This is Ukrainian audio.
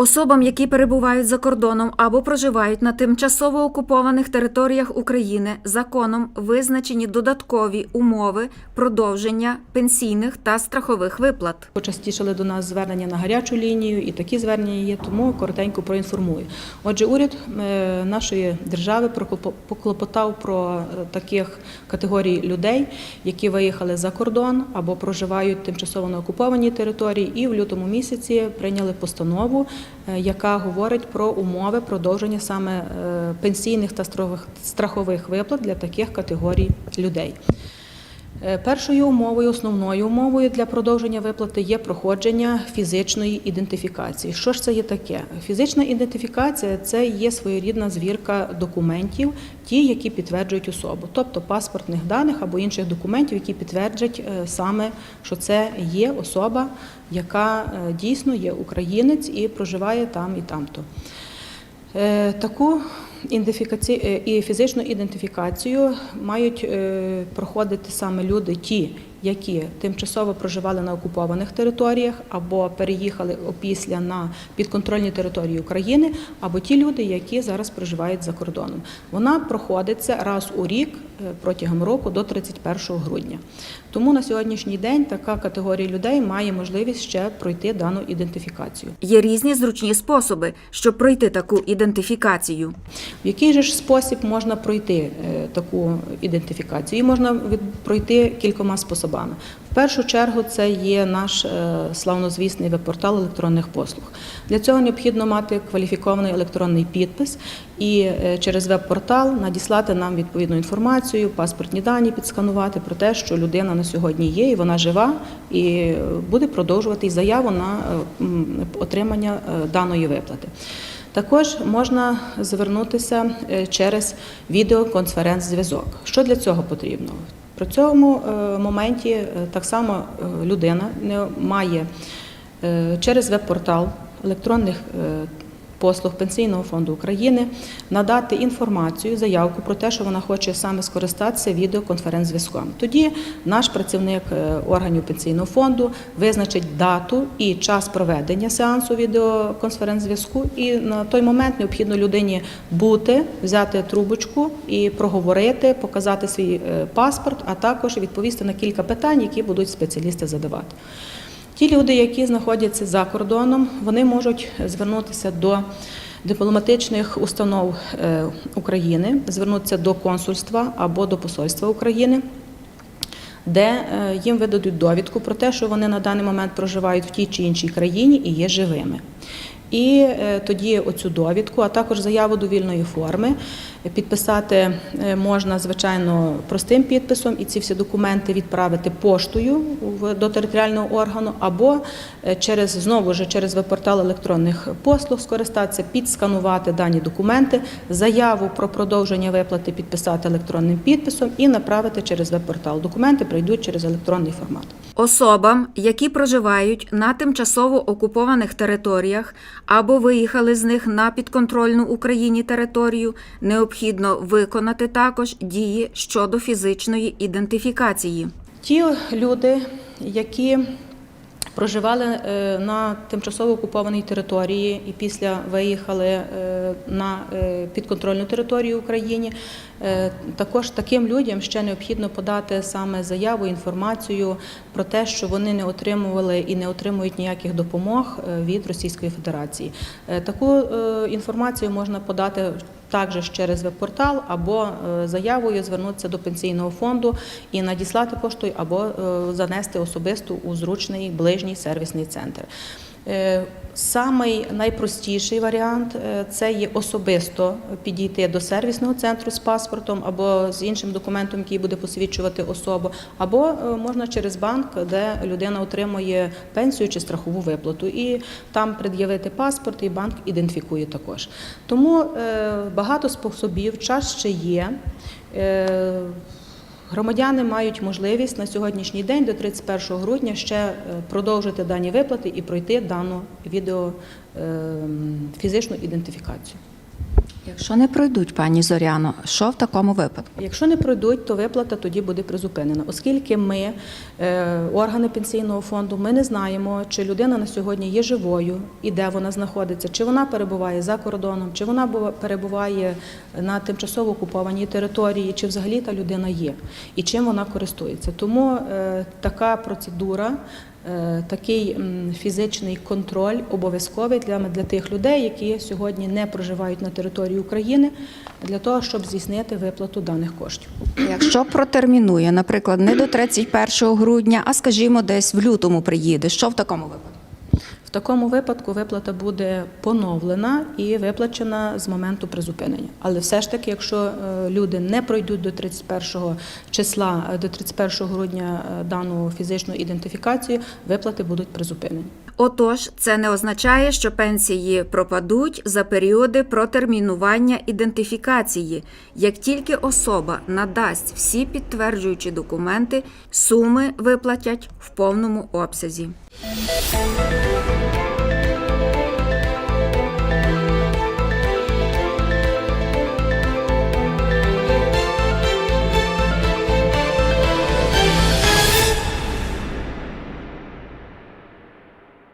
Особам, які перебувають за кордоном або проживають на тимчасово окупованих територіях України, законом визначені додаткові умови продовження пенсійних та страхових виплат. Почастішали до нас звернення на гарячу лінію, і такі звернення є, тому коротенько проінформую. Отже, уряд е, нашої держави поклопотав про е, таких категорій людей, які виїхали за кордон або проживають тимчасово на окупованій території, і в лютому місяці прийняли постанову, яка говорить про умови продовження саме е, пенсійних та страхових виплат для таких категорій людей. Е, Першою умовою, основною умовою для продовження виплати є проходження фізичної ідентифікації. Що ж це є таке? Фізична ідентифікація це є своєрідна звірка документів, ті, які підтверджують особу, тобто паспортних даних або інших документів, які підтверджують е, саме, що це є особа, яка е, дійсно є українець і проживає там і тамто. Таку і фізичну ідентифікацію мають е, проходити саме люди, ті, які тимчасово проживали на окупованих територіях або переїхали опісля на підконтрольні території України, або ті люди, які зараз проживають за кордоном. Вона проходиться раз у рік е, протягом року до 31 грудня. Тому на сьогоднішній день така категорія людей має можливість ще пройти дану ідентифікацію. Є різні зручні способи, щоб пройти таку ідентифікацію. В який же ж спосіб можна пройти е, таку ідентифікацію? Її можна пройти кількома способами. В першу чергу це є наш е, славнозвісний веб-портал електронних послуг. Для цього необхідно мати кваліфікований електронний підпис і е, через веб-портал надіслати нам відповідну інформацію, паспортні дані підсканувати про те, що людина на сьогодні є, і вона жива, і е, буде продовжувати заяву на отримання даної виплати. Також можна звернутися через відеоконференц-зв'язок. Що для цього потрібно? При цьому е, моменті е, так само е, людина не має через веб-портал електронних послуг Пенсійного фонду України надати інформацію, заявку про те, що вона хоче саме скористатися відеоконференц-зв'язком. Тоді наш працівник е, органів пенсійного фонду визначить дату і час проведення сеансу відеоконференц-зв'язку. І на той момент необхідно людині бути, взяти трубочку і проговорити, показати свій е, паспорт, а також відповісти на кілька питань, які будуть спеціалісти задавати. Ті люди, які знаходяться за кордоном, вони можуть звернутися до дипломатичних установ е, України, звернутися до консульства або до посольства України, де е, їм видадуть довідку про те, що вони на даний момент проживають в тій чи іншій країні і є живими. І е, тоді оцю довідку, а також заяву довільної форми підписати е, можна, звичайно, простим підписом, і ці всі документи відправити поштою до територіального органу, або е, через знову ж через веб-портал електронних послуг скористатися, підсканувати дані документи, заяву про продовження виплати підписати електронним підписом і направити через веб-портал. Документи прийдуть через електронний формат. Особам, які проживають на тимчасово окупованих територіях або виїхали з них на підконтрольну Україні територію, необхідно виконати також дії щодо фізичної ідентифікації. Ті люди, які проживали е, на тимчасово окупованій території і після виїхали е, на е, підконтрольну територію України, також таким людям ще необхідно подати саме заяву, інформацію про те, що вони не отримували і не отримують ніяких допомог від Російської Федерації. Таку інформацію можна подати також через веб-портал або е, заявою звернутися до пенсійного фонду і надіслати поштою, або е, занести особисто у зручний ближній сервісний центр. Е, Самий найпростіший варіант е, це є особисто підійти до сервісного центру з паспортом або з іншим документом, який буде посвідчувати особу, або е, можна через банк, де людина отримує пенсію чи страхову виплату, і там пред'явити паспорт, і банк ідентифікує також. Тому багато способів, час ще є. Громадяни мають можливість на сьогоднішній день до 31 грудня ще е, продовжити дані виплати і пройти дану відео е, ідентифікацію. Якщо не пройдуть, пані Зоряно, що в такому випадку? Якщо не пройдуть, то виплата тоді буде призупинена, оскільки ми, е, органи пенсійного фонду, ми не знаємо, чи людина на сьогодні є живою і де вона знаходиться, чи вона перебуває за кордоном, чи вона бува- перебуває на тимчасово окупованій території, чи взагалі та людина є, і чим вона користується. Тому е, така процедура. Е, Такий фізичний контроль обов'язковий для, для тих людей, які сьогодні не проживають на території України, для того, щоб здійснити виплату даних коштів. Якщо протермінує, наприклад, не до 31 грудня, а скажімо, десь в лютому приїде, що в такому випадку? В такому випадку виплата буде поновлена і виплачена з моменту призупинення. Але все ж таки, якщо е, люди не пройдуть до 31 числа, е, до 31 грудня е, дану фізичну ідентифікацію, виплати будуть призупинені. Отож, це не означає, що пенсії пропадуть за періоди протермінування ідентифікації. Як тільки особа надасть всі підтверджуючі документи, суми виплатять в повному обсязі.